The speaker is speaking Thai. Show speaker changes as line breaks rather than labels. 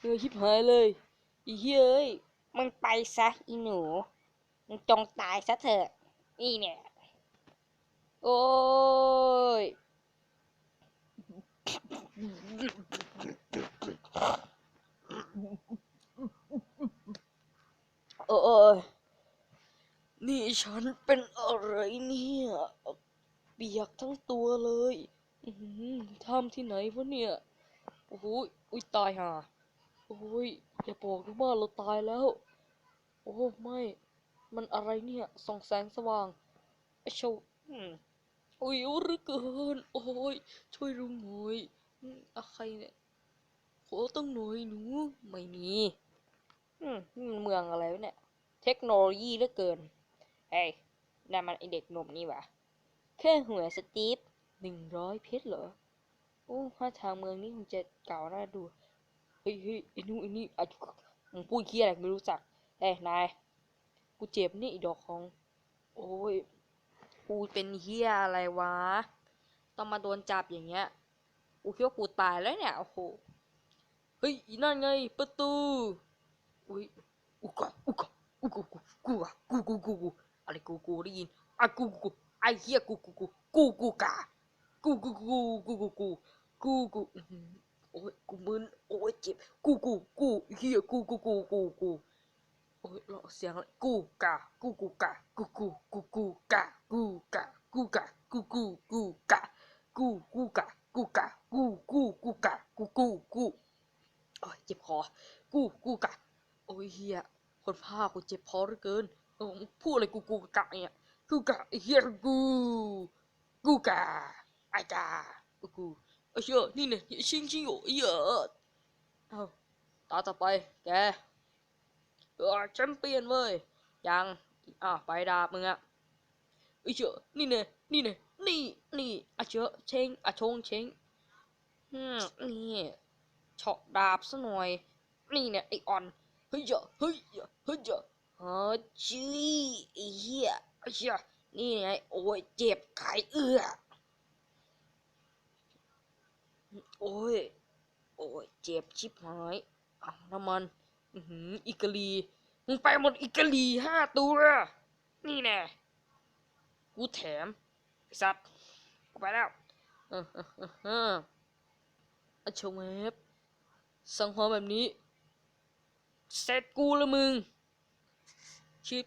เลยชิบหายเลย อีเฮ้ยเอ้ย
มึงไปซะอีหนู มึงจงตายซะเถอะ นี่เนี่ย
โอ้ย โอ้ย นี่ฉันเป็นอะไรเนี่ย เปียกทั้งตัวเลยทำที่ไหนวะเนี่ย อ้โหยอุ้ยตายห่าโอ้ยอย่าบอกนะว่าเราตายแล้ว โอ้ไม่ มันอะไรเนี่ยส่องแสงสว่างไอโชว์อืมโอ้ยเหรือเกิน โอ้ยช่วยลุงหน่อยอืมอะใครเนี่ยขอต้องหน่อยหนูไม่มี
อืมนี่มันเมืองอะไรวะเนี่ย เทคโนโลยีเหลือเกิน เฮ้ยนั่นมันไอเด็กหนุ่มนี่หวะแค่หัวสตีฟ
หนึ่งร้อยเพชรเหรอ โอ้ท่าทางเมืองนี้คงจะเก่าน่าดูเฮ้ยเฮ้ยไอ้นู่นไอ้นี่อะมึงพูดเคี้ยอะไรไม่รู้จักเฮ้ยนายกูเจ็บนี่ดอกของ โอ้ยกูเป็นเฮียอะไรวะ ต้องมาโดนจับอย่างเงี้ย กูคิดว่ากูตายแล้วเนี่ยโอ้โห เฮ้ยอีนั่นไงประตู อุ้ยอุกะอุกะอุกูกูกูกูกูกูกูอะไรกูกูได้ยินอะกูกูไอเฮียกูกูกูกูกูกะ กูกูกูกูกูกูกูกูโอ้ยกูมึนโอ้ยเจ็บกูกูกูเฮียกูกูกูกูกูโอ้ยรอเสียงกูกะกูกูกะกูกูกูกูกะกูกะกูกะกูกูกูกะกูกูกะกูกะกูกูกูกะกูกูกูโอ้ยเจ็บคอกูกูกะโอ้ยเฮียคนพากูเจ็บพอเหลือเกินเออพูดอะไรกูกูกะเนี่ยกูกะเฮียกูกูกะ ไอ้กะกูกูไอ้เชี่ยนี่เนี่ยชิงชิงโอ้ยเยอะเอาตาต่อไปแกเออแชมเปี้ยนเว้ยยังอะไปดาบมึงอะไอ้เชี่ยนี่เนี่ยนี่เนี่ยนี่นี่อะเชี่ยเชงอะชงเชงอืมนี่เฉาะดาบซะหน่อยนี่เนี่ยไอออนเฮ้ยอย่าเฮ้ยอย่าเฮ้ยอย่าอ๋อจี้ไอ้เหี้ยไอ้เหี้ยนี่ไงโอ้ยเจ็บไข้เอื้อ โอ้ย โอ้ย เจ็บชิบหายเอาน้ำมัน อืออิกาลี มึงไปหมดอิกาลีห้าตัว นี่แน่ กูแถมไอ้สัตว์กูไปแล้วเออเออเอออออะชมเอฟสังหรณ์แบบนี้ เสร็จกูละมึง ชิป